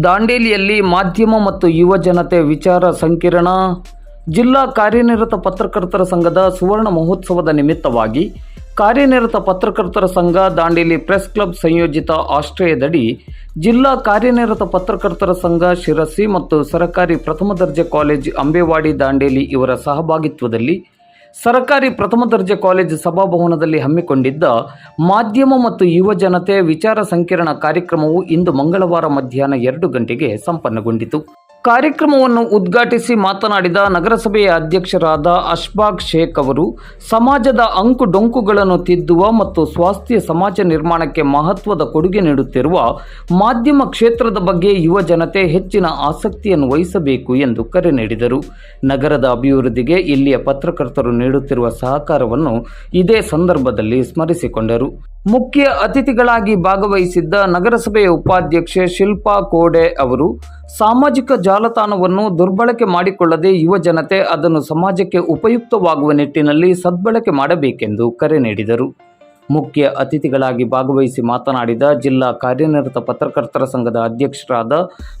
ದಾಂಡೇಲಿಯಲ್ಲಿ ಮಾಧ್ಯಮ ಮತ್ತು ಯುವ ಜನತೆ ವಿಚಾರ ಸಂಕಿರಣ. ಜಿಲ್ಲಾ ಕಾರ್ಯನಿರತ ಪತ್ರಕರ್ತರ ಸಂಘದ ಸುವರ್ಣ ಮಹೋತ್ಸವದ ನಿಮಿತ್ತವಾಗಿ ಕಾರ್ಯನಿರತ ಪತ್ರಕರ್ತರ ಸಂಘ ದಾಂಡೇಲಿ ಪ್ರೆಸ್ ಕ್ಲಬ್ ಸಂಯೋಜಿತ ಆಶ್ರಯದಡಿ ಜಿಲ್ಲಾ ಕಾರ್ಯನಿರತ ಪತ್ರಕರ್ತರ ಸಂಘ ಶಿರಸಿ ಮತ್ತು ಸರಕಾರಿ ಪ್ರಥಮ ದರ್ಜೆ ಕಾಲೇಜ್ ಅಂಬೇವಾಡಿ ದಾಂಡೇಲಿ ಇವರ ಸಹಭಾಗಿತ್ವದಲ್ಲಿ ಸರಕಾರಿ ಪ್ರಥಮ ದರ್ಜೆ ಕಾಲೇಜು ಸಭಾಭವನದಲ್ಲಿ ಹಮ್ಮಿಕೊಂಡಿದ್ದ ಮಾಧ್ಯಮ ಮತ್ತು ಯುವ ಜನತೆ ವಿಚಾರ ಸಂಕಿರಣ ಕಾರ್ಯಕ್ರಮವು ಇಂದು ಮಂಗಳವಾರ ಮಧ್ಯಾಹ್ನ ಎರಡು ಗಂಟೆಗೆ ಸಂಪನ್ನಗೊಂಡಿತು. ಕಾರ್ಯಕ್ರಮವನ್ನು ಉದ್ಘಾಟಿಸಿ ಮಾತನಾಡಿದ ನಗರಸಭೆಯ ಅಧ್ಯಕ್ಷರಾದ ಅಶ್ಬಾಗ್ ಶೇಖ್ ಅವರು, ಸಮಾಜದ ಅಂಕು ಡೊಂಕುಗಳನ್ನು ತಿದ್ದುವ ಮತ್ತು ಸ್ವಾಸ್ಥ್ಯ ಸಮಾಜ ನಿರ್ಮಾಣಕ್ಕೆ ಮಹತ್ವದ ಕೊಡುಗೆ ನೀಡುತ್ತಿರುವ ಮಾಧ್ಯಮ ಕ್ಷೇತ್ರದ ಬಗ್ಗೆ ಯುವ ಜನತೆ ಹೆಚ್ಚಿನ ಆಸಕ್ತಿಯನ್ನು ವಹಿಸಬೇಕು ಎಂದು ಕರೆ ನೀಡಿದರು. ನಗರದ ಅಭಿವೃದ್ಧಿಗೆ ಇಲ್ಲಿಯ ಪತ್ರಕರ್ತರು ನೀಡುತ್ತಿರುವ ಸಹಕಾರವನ್ನು ಇದೇ ಸಂದರ್ಭದಲ್ಲಿ ಸ್ಮರಿಸಿಕೊಂಡರು. ಮುಖ್ಯ ಅತಿಥಿಗಳಾಗಿ ಭಾಗವಹಿಸಿದ್ದ ನಗರಸಭೆಯ ಉಪಾಧ್ಯಕ್ಷೆ ಶಿಲ್ಪಾ ಕೋಡೆ ಅವರು, ಸಾಮಾಜಿಕ ಜಾಲತಾಣವನ್ನು ದುರ್ಬಳಕೆ ಮಾಡಿಕೊಳ್ಳದೆ ಯುವ ಜನತೆ ಅದನ್ನು ಸಮಾಜಕ್ಕೆ ಉಪಯುಕ್ತವಾಗುವ ನಿಟ್ಟಿನಲ್ಲಿ ಸದ್ಬಳಕೆ ಮಾಡಬೇಕೆಂದು ಕರೆ ನೀಡಿದರು. ಮುಖ್ಯ ಅತಿಥಿಗಳಾಗಿ ಭಾಗವಹಿಸಿ ಮಾತನಾಡಿದ ಜಿಲ್ಲಾ ಕಾರ್ಯನಿರತ ಪತ್ರಕರ್ತರ ಸಂಘದ ಅಧ್ಯಕ್ಷರಾದ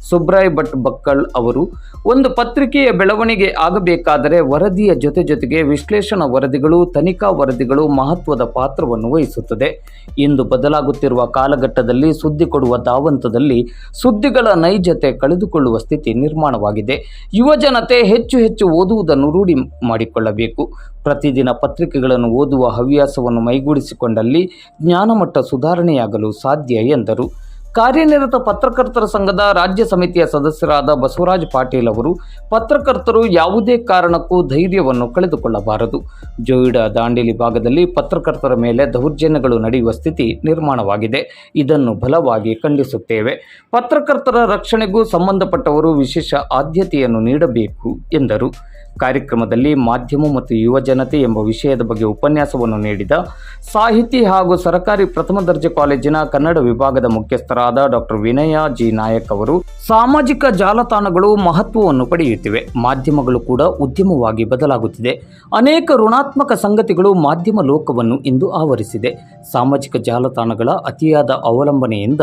ಸುಬ್ರಾಯ್ ಭಟ್ ಬಕ್ಕಳ್ ಅವರು, ಒಂದು ಪತ್ರಿಕೆಯ ಬೆಳವಣಿಗೆ ಆಗಬೇಕಾದರೆ ವರದಿಯ ಜೊತೆ ಜೊತೆಗೆ ವಿಶ್ಲೇಷಣಾ ವರದಿಗಳು, ತನಿಖಾ ವರದಿಗಳು ಮಹತ್ವದ ಪಾತ್ರವನ್ನು ವಹಿಸುತ್ತದೆ. ಇಂದು ಬದಲಾಗುತ್ತಿರುವ ಕಾಲಘಟ್ಟದಲ್ಲಿ ಸುದ್ದಿ ಕೊಡುವ ಧಾವಂತದಲ್ಲಿ ಸುದ್ದಿಗಳ ನೈಜತೆ ಕಳೆದುಕೊಳ್ಳುವ ಸ್ಥಿತಿ ನಿರ್ಮಾಣವಾಗಿದೆ. ಯುವ ಜನತೆ ಹೆಚ್ಚು ಹೆಚ್ಚು ಓದುವುದನ್ನು ರೂಢಿ ಮಾಡಿಕೊಳ್ಳಬೇಕು. ಪ್ರತಿದಿನ ಪತ್ರಿಕೆಗಳನ್ನು ಓದುವ ಹವ್ಯಾಸವನ್ನು ಮೈಗೂಡಿಸಿಕೊಂಡಲ್ಲಿ ಜ್ಞಾನಮಟ್ಟ ಸುಧಾರಣೆಯಾಗಲು ಸಾಧ್ಯ ಎಂದರು. ಕಾರ್ಯನಿರತ ಪತ್ರಕರ್ತರ ಸಂಘದ ರಾಜ್ಯ ಸಮಿತಿಯ ಸದಸ್ಯರಾದ ಬಸವರಾಜ್ ಪಾಟೀಲ್ ಅವರು, ಪತ್ರಕರ್ತರು ಯಾವುದೇ ಕಾರಣಕ್ಕೂ ಧೈರ್ಯವನ್ನು ಕಳೆದುಕೊಳ್ಳಬಾರದು. ಜೋಯಿಡಾ ದಾಂಡೇಲಿ ಭಾಗದಲ್ಲಿ ಪತ್ರಕರ್ತರ ಮೇಲೆ ದೌರ್ಜನ್ಯಗಳು ನಡೆಯುವ ಸ್ಥಿತಿ ನಿರ್ಮಾಣವಾಗಿದೆ. ಇದನ್ನು ಬಲವಾಗಿ ಖಂಡಿಸುತ್ತೇವೆ. ಪತ್ರಕರ್ತರ ರಕ್ಷಣೆಗೂ ಸಂಬಂಧಪಟ್ಟವರು ವಿಶೇಷ ಆದ್ಯತೆಯನ್ನು ನೀಡಬೇಕು ಎಂದರು. ಕಾರ್ಯಕ್ರಮದಲ್ಲಿ ಮಾಧ್ಯಮ ಮತ್ತು ಯುವ ಜನತೆ ಎಂಬ ವಿಷಯದ ಬಗ್ಗೆ ಉಪನ್ಯಾಸವನ್ನು ನೀಡಿದ ಸಾಹಿತಿ ಹಾಗೂ ಸರ್ಕಾರಿ ಪ್ರಥಮ ದರ್ಜೆ ಕಾಲೇಜಿನ ಕನ್ನಡ ವಿಭಾಗದ ಮುಖ್ಯಸ್ಥರಾದ ಡಾಕ್ಟರ್ ವಿನಯ ಜಿ ನಾಯಕ್ ಅವರು ಸಾಮಾಜಿಕ ಜಾಲತಾಣಗಳು ಮಹತ್ವವನ್ನು ಪಡೆಯುತ್ತಿವೆ. ಮಾಧ್ಯಮಗಳು ಕೂಡ ಉದ್ಯಮವಾಗಿ ಬದಲಾಗುತ್ತಿದೆ. ಅನೇಕ ಋಣಾತ್ಮಕ ಸಂಗತಿಗಳು ಮಾಧ್ಯಮ ಲೋಕವನ್ನು ಇಂದು ಆವರಿಸಿದೆ. ಸಾಮಾಜಿಕ ಜಾಲತಾಣಗಳ ಅತಿಯಾದ ಅವಲಂಬನೆಯಿಂದ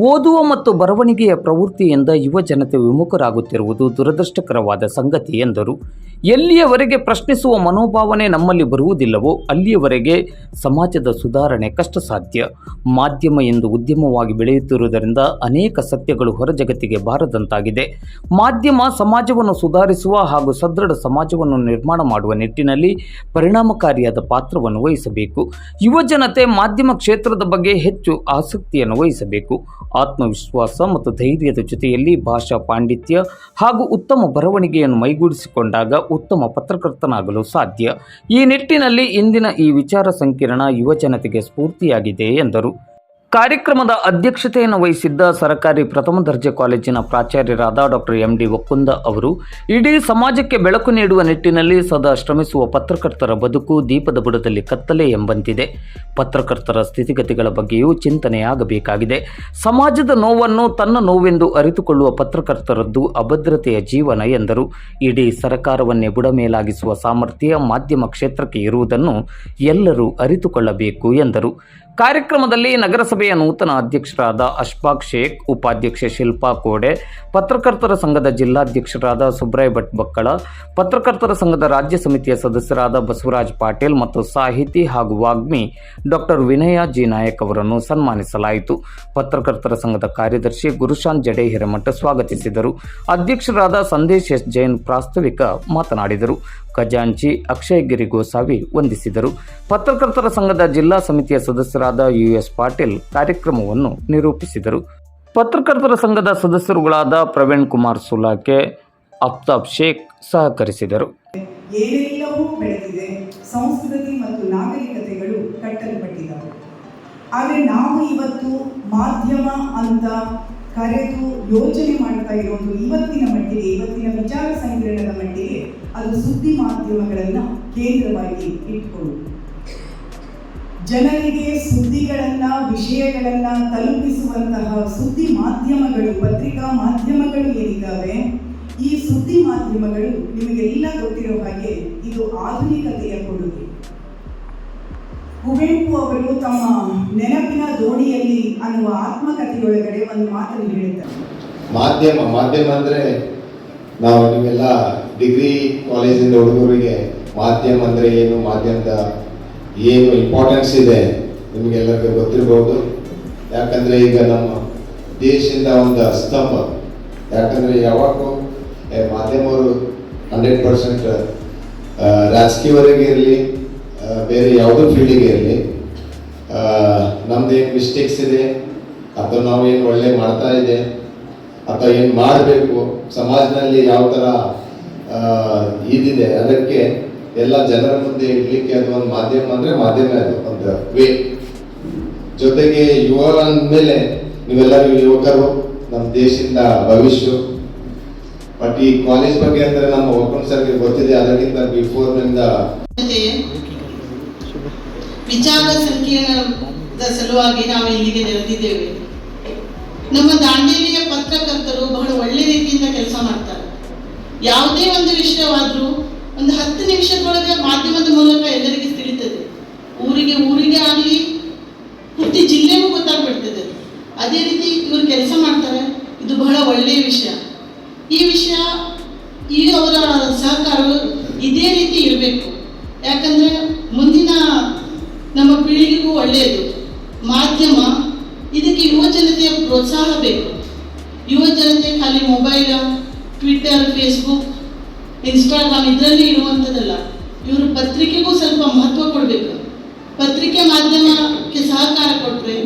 ಓದುವ ಮತ್ತು ಬರವಣಿಗೆಯ ಪ್ರವೃತ್ತಿಯಿಂದ ಯುವ ಜನತೆ ವಿಮುಖರಾಗುತ್ತಿರುವುದು ದುರದೃಷ್ಟಕರವಾದ ಸಂಗತಿ ಎಂದರು. ಎಲ್ಲಿಯವರೆಗೆ ಪ್ರಶ್ನಿಸುವ ಮನೋಭಾವನೆ ನಮ್ಮಲ್ಲಿ ಬರುವುದಿಲ್ಲವೋ ಅಲ್ಲಿಯವರೆಗೆ ಸಮಾಜದ ಸುಧಾರಣೆ ಕಷ್ಟ ಸಾಧ್ಯ ಮಾಧ್ಯಮ ಎಂದು ಉದ್ಯಮವಾಗಿ ಬೆಳೆಯುತ್ತಿರುವುದರಿಂದ ಅನೇಕ ಸತ್ಯಗಳು ಹೊರ ಜಗತ್ತಿಗೆ ಬಾರದಂತಾಗಿದೆ. ಮಾಧ್ಯಮ ಸಮಾಜವನ್ನು ಸುಧಾರಿಸುವ ಹಾಗೂ ಸದೃಢ ಸಮಾಜವನ್ನು ನಿರ್ಮಾಣ ಮಾಡುವ ನಿಟ್ಟಿನಲ್ಲಿ ಪರಿಣಾಮಕಾರಿಯಾದ ಪಾತ್ರವನ್ನು ವಹಿಸಬೇಕು. ಯುವ ಜನತೆ ಮಾಧ್ಯಮ ಕ್ಷೇತ್ರದ ಬಗ್ಗೆ ಹೆಚ್ಚು ಆಸಕ್ತಿಯನ್ನು ವಹಿಸಬೇಕು. ಆತ್ಮವಿಶ್ವಾಸ ಮತ್ತು ಧೈರ್ಯದ ಜೊತೆಯಲ್ಲಿ ಭಾಷಾ ಪಾಂಡಿತ್ಯ ಹಾಗೂ ಉತ್ತಮ ಬರವಣಿಗೆಯನ್ನು ಮೈಗೂಡಿಸಿಕೊಂಡಾಗ ಉತ್ತಮ ಪತ್ರಕರ್ತನಾಗಲು ಸಾಧ್ಯ. ಈ ನಿಟ್ಟಿನಲ್ಲಿ ಇಂದಿನ ಈ ವಿಚಾರ ಸಂಕಿರಣ ಯುವಜನತೆಗೆ ಸ್ಫೂರ್ತಿಯಾಗಿದೆ ಎಂದರು. ಕಾರ್ಯಕ್ರಮದ ಅಧ್ಯಕ್ಷತೆಯನ್ನು ವಹಿಸಿದ್ದ ಸರ್ಕಾರಿ ಪ್ರಥಮ ದರ್ಜೆ ಕಾಲೇಜಿನ ಪ್ರಾಚಾರ್ಯರಾದ ಡಾಕ್ಟರ್ ಎಂ ಡಿ ಒಕ್ಕುಂದ ಅವರು, ಇಡೀ ಸಮಾಜಕ್ಕೆ ಬೆಳಕು ನೀಡುವ ನಿಟ್ಟಿನಲ್ಲಿ ಸದಾ ಶ್ರಮಿಸುವ ಪತ್ರಕರ್ತರ ಬದುಕು ದೀಪದ ಬುಡದಲ್ಲಿ ಕತ್ತಲೆ ಎಂಬಂತಿದೆ. ಪತ್ರಕರ್ತರ ಸ್ಥಿತಿಗತಿಗಳ ಬಗ್ಗೆಯೂ ಚಿಂತನೆಯಾಗಬೇಕಾಗಿದೆ. ಸಮಾಜದ ನೋವನ್ನು ತನ್ನ ನೋವೆಂದು ಅರಿತುಕೊಳ್ಳುವ ಪತ್ರಕರ್ತರದ್ದು ಅಭದ್ರತೆಯ ಜೀವನ ಎಂದರು. ಇಡೀ ಸರ್ಕಾರವನ್ನೇ ಬುಡಮೇಲಾಗಿಸುವ ಸಾಮರ್ಥ್ಯ ಮಾಧ್ಯಮ ಕ್ಷೇತ್ರಕ್ಕೆ ಇರುವುದನ್ನು ಎಲ್ಲರೂ ಅರಿತುಕೊಳ್ಳಬೇಕು ಎಂದರು. ಕಾರ್ಯಕ್ರಮದಲ್ಲಿ ನಗರಸಭೆಯ ನೂತನ ಅಧ್ಯಕ್ಷರಾದ ಅಶ್ಫಾಕ್ ಶೇಖ್, ಉಪಾಧ್ಯಕ್ಷೆ ಶಿಲ್ಪಾ ಕೋಡೆ, ಪತ್ರಕರ್ತರ ಸಂಘದ ಜಿಲ್ಲಾಧ್ಯಕ್ಷರಾದ ಸುಬ್ರಾಯ್ ಭಟ್ ಬಕ್ಕಳ, ಪತ್ರಕರ್ತರ ಸಂಘದ ರಾಜ್ಯ ಸಮಿತಿಯ ಸದಸ್ಯರಾದ ಬಸವರಾಜ್ ಪಾಟೀಲ್ ಮತ್ತು ಸಾಹಿತಿ ಹಾಗೂ ವಾಗ್ಮಿ ಡಾಕ್ಟರ್ ವಿನಯ ಜಿ. ನಾಯಕ್ ಅವರನ್ನು ಸನ್ಮಾನಿಸಲಾಯಿತು. ಪತ್ರಕರ್ತರ ಸಂಘದ ಕಾರ್ಯದರ್ಶಿ ಗುರುಶಾಂತ್ ಜಡೆ ಹಿರೇಮಠ ಸ್ವಾಗತಿಸಿದರು. ಅಧ್ಯಕ್ಷರಾದ ಸಂದೇಶ್ ಎಸ್. ಜೈನ್ ಪ್ರಾಸ್ತಾವಿಕ ಮಾತನಾಡಿದರು. ಖಜಾಂಚಿ ಅಕ್ಷಯ್ ಗಿರಿ ಗೋಸಾವಿ ವಂದಿಸಿದರು. ಪತ್ರಕರ್ತರ ಸಂಘದ ಜಿಲ್ಲಾ ಸಮಿತಿಯ ಸದಸ್ಯರಾದ ಯು ಎಸ್ ಪಾಟೀಲ್ ಕಾರ್ಯಕ್ರಮವನ್ನು ನಿರೂಪಿಸಿದರು. ಪತ್ರಕರ್ತರ ಸಂಘದ ಸದಸ್ಯರುಗಳಾದ ಪ್ರವೀಣ್ ಕುಮಾರ್ ಸುಲಾಕೆ ಅಫ್ತಾಬ್ ಶೇಖ್ ಸಹಕರಿಸಿದರು. ಏನೆಲ್ಲವೂ ಬೆಳೆದಿದೆ, ಸಂಸ್ಕೃತಿ ಮತ್ತು ನಾಗರಿಕತೆಗಳು ಕಟ್ಟಲ್ಪಟ್ಟಿದ್ದವು. ಆದರೆ ನಾವು ಇವತ್ತು ಮಾಧ್ಯಮ ಅಂತ ಕರೆದು ಯೋಚನೆ ಮಾಡ್ತಾ ಇರೋದು ಇವತ್ತಿನ ಮಟ್ಟಿಗೆ, ಇವತ್ತಿನ ವಿಚಾರ ಸಂಕಿರಣದ ಮಟ್ಟಿಗೆ ಅದು ಸುದ್ದಿ ಮಾಧ್ಯಮಗಳನ್ನು ಕೇಂದ್ರವಾಗಿ ಇಟ್ಕೊಂಡು ಜನರಿಗೆ ಸುದ್ದಿಗಳನ್ನ, ವಿಷಯಗಳನ್ನ ತಲುಪಿಸುವಂತಹ ಸುದ್ದಿ ಮಾಧ್ಯಮಗಳು, ಪತ್ರಿಕಾ ಮಾಧ್ಯಮಗಳು ಏನಿದ್ದಾವೆ, ಈ ಸುದ್ದಿ ಮಾಧ್ಯಮಗಳು ನಿಮಗೆಲ್ಲ ಗೊತ್ತಿರೋ ಹಾಗೆ ಇದು ಆಧುನಿಕತೆಯ ಕೊಡುಗೆ. ಕುವೆಂಪು ಅವರು ತಮ್ಮ ನೆನಪಿನ ದೋಣಿಯಲ್ಲಿ ಅನ್ನುವ ಆತ್ಮಕಥೆಯೊಳಗಡೆ ಒಂದು ಮಾತನ್ನು ಹೇಳುತ್ತಾರೆ. ಮಾಧ್ಯಮ ಮಾಧ್ಯಮ ಅಂದರೆ ನಾವು ನೀವೆಲ್ಲ ಡಿಗ್ರಿ ಕಾಲೇಜಿಂದ ಹುಡುಗರಿಗೆ ಮಾಧ್ಯಮ ಅಂದರೆ ಏನು, ಮಾಧ್ಯಮದ ಏನು ಇಂಪಾರ್ಟೆನ್ಸ್ ಇದೆ ನಿಮಗೆಲ್ಲರಿಗೂ ಗೊತ್ತಿರ್ಬೋದು. ಯಾಕಂದರೆ ಈಗ ನಮ್ಮ ದೇಶದಿಂದ ಒಂದು ಸ್ತಂಭ ಯಾಕಂದರೆ ಯಾವಾಗೂ ಮಾಧ್ಯಮವರು ಹಂಡ್ರೆಡ್ ಪರ್ಸೆಂಟ್ ರಾಜಕೀಯವರೆಗೆ ಇರಲಿ ಬೇರೆ ಯಾವುದೋ ಫೀಲ್ಡಿಗೆ ಇರಲಿ ನಮ್ದು ಏನು ಮಿಸ್ಟೇಕ್ಸ್ ಇದೆ, ಅಥವಾ ನಾವು ಏನು ಒಳ್ಳೆ ಮಾಡ್ತಾ ಇದೆ, ಅಥವಾ ಏನು ಮಾಡಬೇಕು, ಸಮಾಜದಲ್ಲಿ ಯಾವ ಥರ ಇದಿದೆ, ಅದಕ್ಕೆ ಎಲ್ಲ ಜನರ ಮುಂದೆ ಇಡ್ಲಿಕ್ಕೆ ಅದು ಒಂದು ಮಾಧ್ಯಮ ಅಂದ್ರೆ ಮಾಧ್ಯಮ ಅದು, ಒಂದು ವೇ. ಜೊತೆಗೆ ಯುವ ಅಂದಮೇಲೆ ನೀವೆಲ್ಲರೂ ಯುವಕರು, ನಮ್ಮ ದೇಶದಿಂದ ಭವಿಷ್ಯ ಬಟ್ ಈ ಕಾಲೇಜ್ ಬಗ್ಗೆ ಅಂದ್ರೆ ನಮ್ಮ ಓಪನ್ ಸರ್ಗೆ ಗೊತ್ತಿದೆ, ಅದಕ್ಕಿಂತ ಬಿಫೋರ್ನಿಂದ ವಿಚಾರ ಸಂಕೀರ್ಣದ ಸಲುವಾಗಿ ನಾವು ಇಲ್ಲಿಗೆ ನೆರೆದಿದ್ದೇವೆ. ನಮ್ಮ ದಾಂಡೇಲಿಯ ಪತ್ರಕರ್ತರು ಬಹಳ ಒಳ್ಳೆ ರೀತಿಯಿಂದ ಕೆಲಸ ಮಾಡ್ತಾರೆ. ಯಾವುದೇ ಒಂದು ವಿಷಯವಾದರೂ ಒಂದು ಹತ್ತು ನಿಮಿಷದೊಳಗೆ ಮಾಧ್ಯಮದ ಮೂಲಕ ಎಲ್ಲರಿಗೆ ತಿಳಿತದೆ. ಊರಿಗೆ ಊರಿಗೆ ಆಗಲಿ, ಪೂರ್ತಿ ಜಿಲ್ಲೆಗೂ ಗೊತ್ತಾಗ್ಬಿಡ್ತದೆ. ಅದೇ ರೀತಿ ಇವರು ಕೆಲಸ ಮಾಡ್ತಾರೆ. ಇದು ಬಹಳ ಒಳ್ಳೆಯ ವಿಷಯ. ಈ ವಿಷಯ, ಈ ಅವರ ಸಹಕಾರವು ಇದೇ ರೀತಿ ಇರಬೇಕು. ಯಾಕಂದ್ರೆ ಮುಂದಿನ ನಮ್ಮ ಪೀಳಿಗೆಗೂ ಒಳ್ಳೆಯದು. ಮಾಧ್ಯಮ, ಇದಕ್ಕೆ ಯುವ ಜನತೆಯ ಪ್ರೋತ್ಸಾಹ ಬೇಕು. ಯುವ ಜನತೆ ಖಾಲಿ ಮೊಬೈಲ್ ಟ್ವಿಟರ್ ಫೇಸ್ಬುಕ್ ಇನ್ಸ್ಟಾಗ್ರಾಮ್ ಇದರಲ್ಲಿ ಇರುವಂಥದ್ದಲ್ಲ, ಇವರು ಪತ್ರಿಕೆಗೂ ಸ್ವಲ್ಪ ಮಹತ್ವ ಕೊಡಬೇಕು. ಪತ್ರಿಕೆ ಮಾಧ್ಯಮಕ್ಕೆ ಸಹಕಾರ ಕೊಟ್ಟರೆ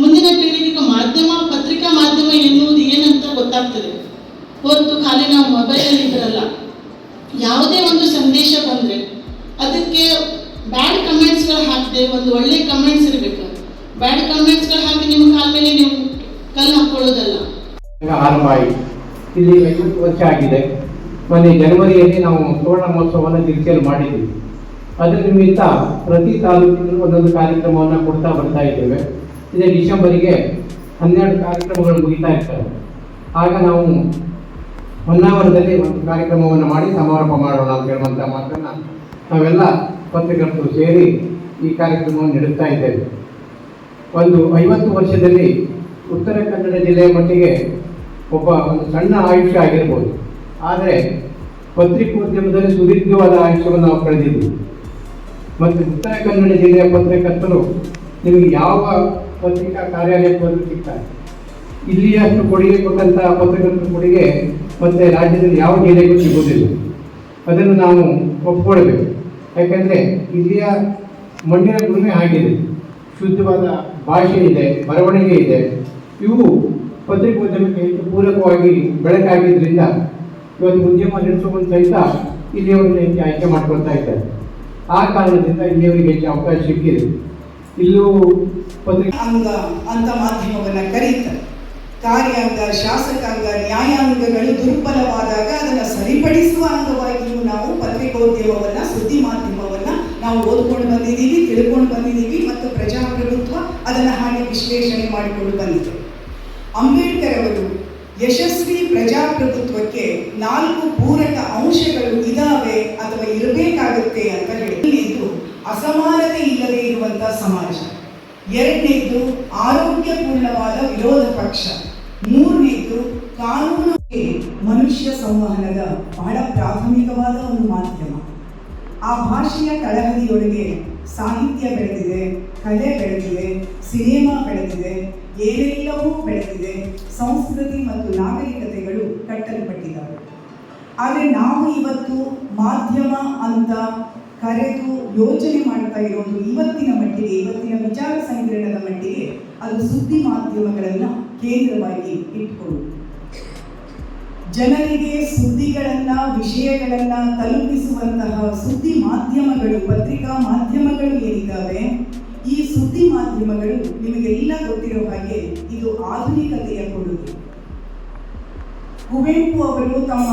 ಮುಂದಿನ ಪೀಳಿಗೆಗೆ ಮಾಧ್ಯಮ, ಪತ್ರಿಕಾ ಮಾಧ್ಯಮ ಎನ್ನುವುದು ಏನಂತ ಗೊತ್ತಾಗ್ತದೆ. ಹೊತ್ತು ಖಾಲಿ ನಾವು ಮೊಬೈಲಲ್ಲಿ ಇದ್ರಲ್ಲ, ಯಾವುದೇ ಒಂದು ಸಂದೇಶ ಬಂದರೆ ಅದಕ್ಕೆ ಬ್ಯಾಡ್ ಕಮೆಂಟ್ಸ್ಗಳು ಹಾಕದೆ ಒಂದು ಒಳ್ಳೆ ಕಮೆಂಟ್ಸ್ ಇರಬೇಕು. ಬ್ಯಾಡ್ ಕಮೆಂಟ್ಸ್ಗಳು ಹಾಕಿ ನಿಮ್ಮ ಕಾಲ ಮೇಲೆ ನೀವು ಕಲ್ಲು ಹಾಕೊಳ್ಳೋದಲ್ಲ. ಆರಂಭ ಆಯಿತು. ಇಲ್ಲಿ ಆಗಿದೆ. ಮೊನ್ನೆ ಜನವರಿಯಲ್ಲಿ ನಾವು ಸುವರ್ಣ ಮಹೋತ್ಸವವನ್ನು ತಿರುಚಿಯಲ್ಲಿ ಮಾಡಿದ್ವಿ. ಅದರ ನಿಮಿತ್ತ ಪ್ರತಿ ತಾಲೂಕಿನಲ್ಲೂ ಒಂದೊಂದು ಕಾರ್ಯಕ್ರಮವನ್ನು ಕೊಡ್ತಾ ಬರ್ತಾ ಇದ್ದೇವೆ. ಇದೇ ಡಿಸೆಂಬರಿಗೆ ಹನ್ನೆರಡು ಕಾರ್ಯಕ್ರಮಗಳು ಮುಗಿತಾ ಇರ್ತವೆ. ಆಗ ನಾವು ಹೊನ್ನಾವರದಲ್ಲಿ ಒಂದು ಕಾರ್ಯಕ್ರಮವನ್ನು ಮಾಡಿ ಸಮಾರೋಪ ಮಾಡೋಣ ಅಂತ ಹೇಳುವಂಥ ಮಾತನ್ನು ನಾವೆಲ್ಲ ಪತ್ರಕರ್ತರು ಸೇರಿ ಈ ಕಾರ್ಯಕ್ರಮವನ್ನು ನಡೆಸ್ತಾ ಇದ್ದೇವೆ. ಒಂದು ಐವತ್ತು ವರ್ಷದಲ್ಲಿ ಉತ್ತರ ಕನ್ನಡ ಜಿಲ್ಲೆಯ ಮಟ್ಟಿಗೆ ಒಬ್ಬ ಒಂದು ಸಣ್ಣ ಆಯುಷ್ಯ ಆಗಿರ್ಬೋದು. ಆದರೆ ಪತ್ರಿಕೋದ್ಯಮದಲ್ಲಿ ಸುದೀರ್ಘವಾದ ಆಯುಷ್ಯವನ್ನು ನಾವು ಕಳೆದಿದ್ವಿ ಮತ್ತು ಉತ್ತರ ಕನ್ನಡ ಜಿಲ್ಲೆಯ ಪತ್ರಕರ್ತರು ನಿಮಗೆ ಯಾವ ಪತ್ರಿಕಾ ಕಾರ್ಯಾಲಯಕ್ಕೆ ಹೋದರೂ ಸಿಗ್ತಾರೆ? ಇಲ್ಲಿಯಷ್ಟು ಕೊಡುಗೆ ಕೊಟ್ಟಂತಹ ಪತ್ರಕರ್ತರ ಕೊಡುಗೆ ಮತ್ತು ರಾಜ್ಯದಲ್ಲಿ ಯಾವ ಜಿಲ್ಲೆಗೂ ಸಿಗೋದಿಲ್ಲ ಅದನ್ನು ನಾವು ಒಪ್ಕೊಳ್ಬೇಕು. ಯಾಕಂದರೆ ಇಲ್ಲಿಯ ಮಣ್ಣಿನ ಭೂಮಿ ಆಗಿದೆ ಶುದ್ಧವಾದ ಭಾಷೆ ಇದೆ, ಬರವಣಿಗೆ ಇದೆ. ಇವು ಪತ್ರಿಕೋದ್ಯಮಕ್ಕೆ ಹೆಚ್ಚು ಪೂರಕವಾಗಿ ಬೆಳಕಾಗಿದ್ದರಿಂದ ಇವತ್ತು ಉದ್ಯಮ ನಡೆಸುವಂತ ಸಹಿತ ಇಲ್ಲಿಯವರನ್ನ ಹೆಚ್ಚು ಆಯ್ಕೆ ಮಾಡ್ಕೊಳ್ತಾ ಇದ್ದಾರೆ. ಆ ಕಾರಣದಿಂದ ಇಲ್ಲಿಯವರಿಗೆ ಹೆಚ್ಚು ಅವಕಾಶ ಸಿಕ್ಕಿದೆ. ಇಲ್ಲೂ ಪತ್ರಿಕಾಂಗ ಅಂತ ಮಾಧ್ಯಮವನ್ನು ಕರೀತಾರೆ. ಕಾರ್ಯಾಂಗ, ಶಾಸಕಾಂಗ, ನ್ಯಾಯಾಂಗಗಳು ದುರ್ಬಲವಾದಾಗ ಅದನ್ನ ಸರಿಪಡಿಸುವ ಅಂಗವಾಗಿಯೂ ನಾವು ಪತ್ರಿಕೋದ್ಯಮವನ್ನ, ಸುದ್ದಿ ಮಾಧ್ಯಮವನ್ನ ನಾವು ಓದ್ಕೊಂಡು ಬಂದಿದ್ದೀವಿ, ತಿಳ್ಕೊಂಡು ಬಂದಿದ್ದೀವಿ ಮತ್ತು ಪ್ರಜಾಪ್ರಭುತ್ವ ಅದನ್ನ ಹಾಗೆ ವಿಶ್ಲೇಷಣೆ ಮಾಡಿಕೊಂಡು ಬಂದಿದೆ. ಅಂಬೇಡ್ಕರ್ ಅವರು ಯಶಸ್ವಿ ಪ್ರಜಾಪ್ರಭುತ್ವಕ್ಕೆ ನಾಲ್ಕು ಪೂರಕ ಅಂಶಗಳು ಇದಾವೆ ಅಥವಾ ಇರಬೇಕಾಗುತ್ತೆ ಅಂತ ಹೇಳಿ. ಅಸಮಾನತೆ ಇಲ್ಲದೆ ಇರುವಂತಹ ಸಮಾಜ. ಎರಡನೇದು, ಆರೋಗ್ಯಪೂರ್ಣವಾದ ವಿರೋಧ ಪಕ್ಷ. ಮೂರನೇದು, ಕಾನೂನು ಮನುಷ್ಯ ಸಂವಹನದ ಬಹಳ ಪ್ರಾಥಮಿಕವಾದ ಒಂದು ಮಾಧ್ಯಮ. ಆ ಭಾಷೆಯ ತಳಹದಿಯೊಳಗೆ ಸಾಹಿತ್ಯ ಬೆಳೆದಿದೆ, ಕಲೆ ಬೆಳೆದಿದೆ, ಸಿನಿಮಾ ಬೆಳೆದಿದೆ ಏನೆಲ್ಲವೂ ಬೆಳೆದಿದೆ. ಸಂಸ್ಕೃತಿ ಮತ್ತು ನಾಗರಿಕತೆಗಳು ಕಟ್ಟಲ್ಪಟ್ಟಿದ್ದಾವೆ. ಆದರೆ ನಾವು ಇವತ್ತು ಮಾಧ್ಯಮ ಅಂತ ಕರೆದು ಯೋಚನೆ ಮಾಡ್ತಾ ಇರೋದು ಇವತ್ತಿನ ಮಟ್ಟಿಗೆ, ಇವತ್ತಿನ ವಿಚಾರ ಸಂಕಿರಣದ ಮಟ್ಟಿಗೆ ಅದು ಸುದ್ದಿ ಮಾಧ್ಯಮಗಳನ್ನು ಕೇಂದ್ರವಾಗಿ ಇಟ್ಕೊಳ್ಳುತ್ತೆ ಜನರಿಗೆ ಸುದ್ದಿಗಳನ್ನ, ವಿಷಯಗಳನ್ನ ತಲುಪಿಸುವಂತಹ ಸುದ್ದಿ ಮಾಧ್ಯಮಗಳು, ಪತ್ರಿಕಾ ಮಾಧ್ಯಮಗಳು ಏನಿದ್ದಾವೆ? ಈ ಸುದ್ದಿ ಮಾಧ್ಯಮಗಳು ನಿಮಗೆಲ್ಲ ಗೊತ್ತಿರೋ ಹಾಗೆ ಇದು ಆಧುನಿಕತೆಯ ಕೊಡುಗೆ. ಕುವೆಂಪು ಅವರು ತಮ್ಮ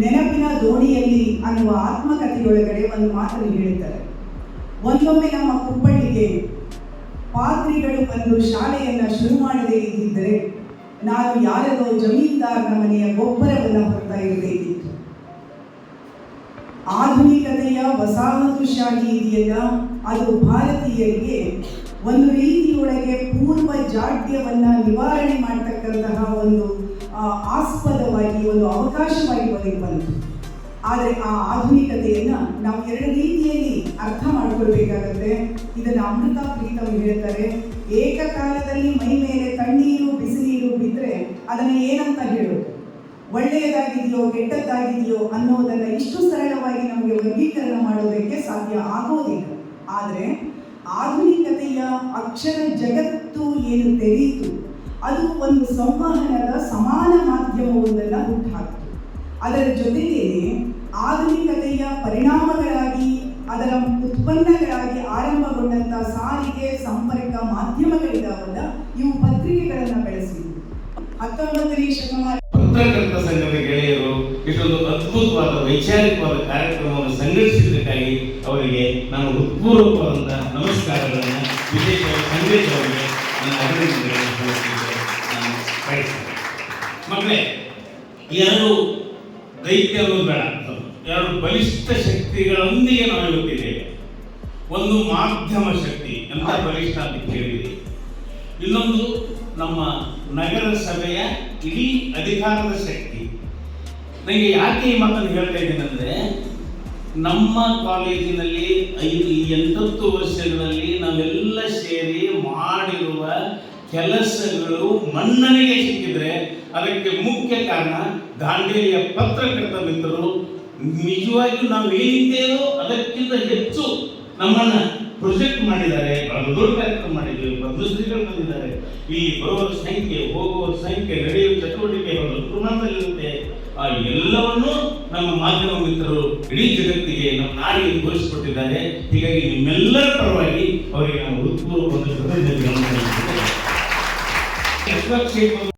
ನೆನಪಿನ ದೋಣಿಯಲ್ಲಿ ಅನ್ನುವ ಆತ್ಮಕಥೆಯೊಳಗಡೆ ಒಂದು ಮಾತನ್ನು ಹೇಳುತ್ತಾರೆ. ಒಂದೊಮ್ಮೆ ನಮ್ಮ ಕುಪ್ಪಳ್ಳಿಗೆ ಪಾತ್ರಿಗಳು ಬಂದು ಶಾಲೆಯನ್ನು ಶುರು ಮಾಡದೇ ಇದ್ದಿದ್ದರೆ ನಾನು ಯಾರದೋ ಜಮೀನ್ದಾರನ ಮನೆಯ ಗೊಬ್ಬರವನ್ನು ಹೊರತಾ ಇರಬೇಕಿತ್ತು ಆಧುನಿಕತೆಯ ವಸಾಹತುಶಾಹಿ ಇದೆಯಲ್ಲ ಅದು ಭಾರತೀಯರಿಗೆ ಒಂದು ರೀತಿಯೊಳಗೆ ಪೂರ್ವ ಜಾಡ್ಯವನ್ನು ನಿವಾರಣೆ ಮಾಡತಕ್ಕಂತಹ ಒಂದು ಆಸ್ಪದವಾಗಿ, ಒಂದು ಅವಕಾಶವಾಗಿ ಒದಗಿ ಬಂತು. ಆದರೆ ಆ ಆಧುನಿಕತೆಯನ್ನು ನಾವು ಎರಡು ರೀತಿಯಲ್ಲಿ ಅರ್ಥ ಮಾಡಿಕೊಳ್ಬೇಕಾಗತ್ತೆ. ಇದನ್ನು ಅಮೃತ ಪ್ರೀತಮ್ ಹೇಳ್ತಾರೆ. ಏಕಕಾಲದಲ್ಲಿ ಮೈ ಮೇಲೆ ತಣ್ಣೀರು ಬಿಸಿನೀರು ಬಿದ್ದರೆ ಅದನ್ನು ಏನಂತ ಹೇಳೋದು ಒಳ್ಳೆಯದಾಗಿದೆಯೋ, ಕೆಟ್ಟದ್ದಾಗಿದೆಯೋ ಅನ್ನೋದನ್ನು ಇಷ್ಟು ಸರಳವಾಗಿ ನಮಗೆ ವರ್ಗೀಕರಣ ಮಾಡೋದಕ್ಕೆ ಸಾಧ್ಯ ಆಗೋದಿಲ್ಲ. ಆದರೆ ಆಧುನಿಕತೆಯ ಅಕ್ಷರ ಜಗತ್ತು ಏನು ತೆರೆಯಿತು? ಅದು ಒಂದು ಸಂವಹನದ ಸಮಾನ ಮಾಧ್ಯಮವೊಂದನ್ನು ಹುಟ್ಟುಹಾಕಿತು ಅದರ ಜೊತೆಗೆ ಆಧುನಿಕತೆಯ ಪರಿಣಾಮಗಳಾಗಿ, ಅದರ ಉತ್ಪನ್ನಗಳಾಗಿ ಆರಂಭಗೊಂಡಂಥ ಸಾರಿಗೆ, ಸಂಪರ್ಕ ಮಾಧ್ಯಮಗಳಿದಾವಲ್ಲ, ಇವು ಪತ್ರಿಕೆಗಳನ್ನು ಬೆಳೆಸಿದವು. ಹತ್ತೊಂಬತ್ತನೇ ಶತಮಾನ ಪತ್ರಕರ್ತ ಸಂಘದ ಗೆಳೆಯರು, ಇಷ್ಟೊಂದು ಅದ್ಭುತವಾದ ವೈಚಾರಿಕವಾದ ಕಾರ್ಯಕ್ರಮವನ್ನು ಸಂಘಟಿಸಿದ್ದಕ್ಕಾಗಿ ಅವರಿಗೆ ನಾನು ಹೃತ್ಪೂರ್ವಕವಾದಂತಹ ನಮಸ್ಕಾರಗಳನ್ನು ವಿಶೇಷವಾಗಿ ಸಂದೇಶ ಅವರಿಗೆ ನನ್ನ ಅಭಿನಂದನೆಗಳನ್ನು ಸಲ್ಲಿಸಲಿಕ್ಕೆ ನಾನು ಬಯಸ್ತೇನೆ ಮಕ್ಕಳೇ ಎರಡು ದೈತ್ಯರು ಬೇಡ ಎರಡು ಬಲಿಷ್ಠ ಶಕ್ತಿಗಳೊಂದಿಗೆ ನಾವು ಇವತ್ತಿದ್ದೇವೆ. ಒಂದು ಮಾಧ್ಯಮ ಶಕ್ತಿ. ಅಂತ ಬಲಿಷ್ಠ ಅಂತ ಕೇಳಿದೆ ಇನ್ನೊಂದು ನಮ್ಮ ನಗರಸಭೆಯ ಇಡೀ ಅಧಿಕಾರದ ಶಕ್ತಿ. ನನಗೆ ಯಾಕೆ ಈ ಮಾತನ್ನು ಹೇಳ್ತಾ ನಮ್ಮ ಕಾಲೇಜಿನಲ್ಲಿ ಐದು ಎಂಟತ್ತು ವರ್ಷಗಳಲ್ಲಿ ನಾವೆಲ್ಲ ಸೇರಿ ಮಾಡಿರುವ ಕೆಲಸಗಳು ಮನ್ನಣೆಗೆ ಸಿಕ್ಕಿದ್ರೆ ಅದಕ್ಕೆ ಮುಖ್ಯ ಕಾರಣ ದಾಂಡೇಲಿಯ ಪತ್ರಕರ್ತ ಮಿತ್ರರು. ನಿಜವಾಗಿಯೂ ನಾವು ಏನಿದ್ದೇವೋ ಅದಕ್ಕಿಂತ ಹೆಚ್ಚು ನಮ್ಮನ್ನ ಪ್ರೊಜೆಕ್ಟ್ ಮಾಡಿದ್ದಾರೆ, ಬಹಳ ದೊಡ್ಡ ಕಾರ್ಯಕ್ರಮ ಮಾಡಿದ್ದೀವಿ ಪದ್ಮಶ್ರೀಗಳು ಬಂದಿದ್ದಾರೆ. ಇಲ್ಲಿ ಬರುವವರ ಸಂಖ್ಯೆ, ಹೋಗುವವರ ಸಂಖ್ಯೆ, ನಡೆಯುವ ಚಟುವಟಿಕೆ ಬಹಳ ಪ್ರಮಾಣದಲ್ಲಿರುತ್ತೆ. ಆ ಎಲ್ಲವನ್ನೂ ನಮ್ಮ ಮಾಧ್ಯಮ ಮಿತ್ರರು ಇಡೀ ಜಗತ್ತಿಗೆ ನಮ್ಮ ನಾಡಿಗೆ ತೋರಿಸಿಕೊಟ್ಟಿದ್ದಾರೆ. ಹೀಗಾಗಿ ನಿಮ್ಮೆಲ್ಲರ ಪರವಾಗಿ ಅವರಿಗೆ ನಾವು ಹೃತ್ಪೂರ್ವಕ ಒಂದು